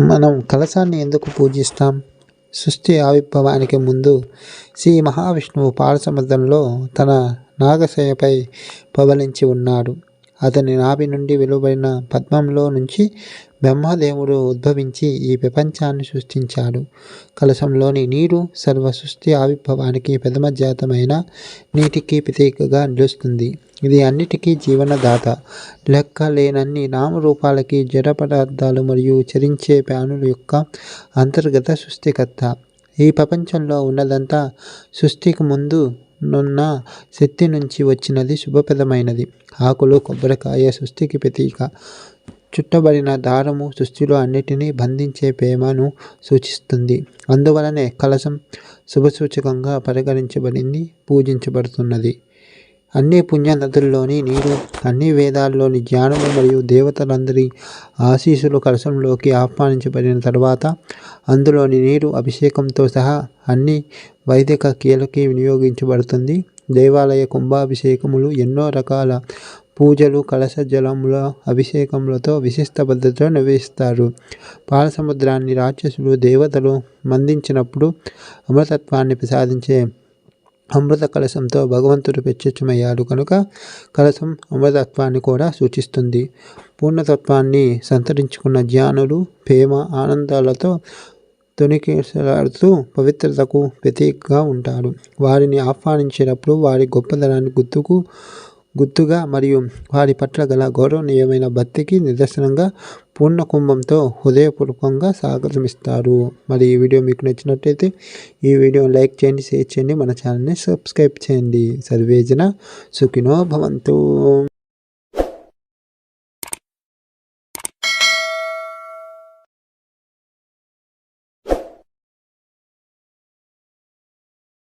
మనం కలశాన్ని ఎందుకు పూజిస్తాం? సృష్టి ఆవిర్భవానికి ముందు శ్రీ మహావిష్ణువు పాలసముద్రంలో తన నాగశయపై పవలించి ఉన్నాడు. అతని నాభి నుండి వెలువడిన పద్మంలో నుంచి బ్రహ్మదేవుడు ఉద్భవించి ఈ ప్రపంచాన్ని సృష్టించాడు. కలశంలోని నీరు సర్వ సృష్టి ఆవిర్భవానికి ప్రథమ జాతమైన నీటికి ప్రతీకగా నిలుస్తుంది. ఇది అన్నిటికీ జీవనదాత. లెక్క లేనన్ని నామరూపాలకి జడ పదార్థాలు మరియు చరించే ప్రాణుల యొక్క అంతర్గత సృష్టికర్త. ఈ ప్రపంచంలో ఉన్నదంతా సృష్టికి ముందు నున్న శక్తి నుంచి వచ్చినది శుభప్రదమైనది. ఆకులు కొబ్బరికాయ సృష్టికి ప్రతీక. చుట్టబడిన దారము సృష్టిలో అన్నిటినీ బంధించే ప్రేమను సూచిస్తుంది. అందువలనే కలశం శుభసూచకంగా పరిగణించబడింది పూజించబడుతున్నది. అన్ని పుణ్య నదుల్లోని నీరు అన్ని వేదాల్లోని జ్ఞానము మరియు దేవతలందరి ఆశీసులు కలశంలోకి ఆహ్వానించబడిన తర్వాత అందులోని నీరు అభిషేకంతో సహా అన్ని వైదిక కీలకి వినియోగించబడుతుంది. దేవాలయ కుంభాభిషేకములు ఎన్నో రకాల పూజలు కలశ జలముల అభిషేకములతో విశిష్ట పద్ధతిలో నిర్వహిస్తారు పాలసముద్రాన్ని రాక్షసులు దేవతలు మందించినప్పుడు అమృతత్వాన్ని ప్రసాదించే అమృత కలశంతో భగవంతుడు ప్రత్యక్షమయ్యాడు కనుక కలశం అమృతత్వాన్ని కూడా సూచిస్తుంది. పూర్ణతత్వాన్ని సంతరించుకున్న జ్ఞానులు ప్రేమ ఆనందాలతో తొనికేసలాడుతూ పవిత్రతకు ప్రతీకగా ఉంటారు. వారిని ఆహ్వానించినప్పుడు వారి గొప్పదనాన్ని గుర్తుకు గుర్తుగా మరియు వారి పట్ల గల గౌరవనీయమైన భక్తికి నిదర్శనంగా పూర్ణ కుంభంతో హృదయపూర్వకంగా స్వాగతమిస్తారు. మరి ఈ వీడియో మీకు నచ్చినట్లయితే ఈ వీడియో లైక్ చేయండి షేర్ చేయండి మన ఛానల్ని సబ్స్క్రైబ్ చేయండి. సర్వేజన సుఖినో భవంతు.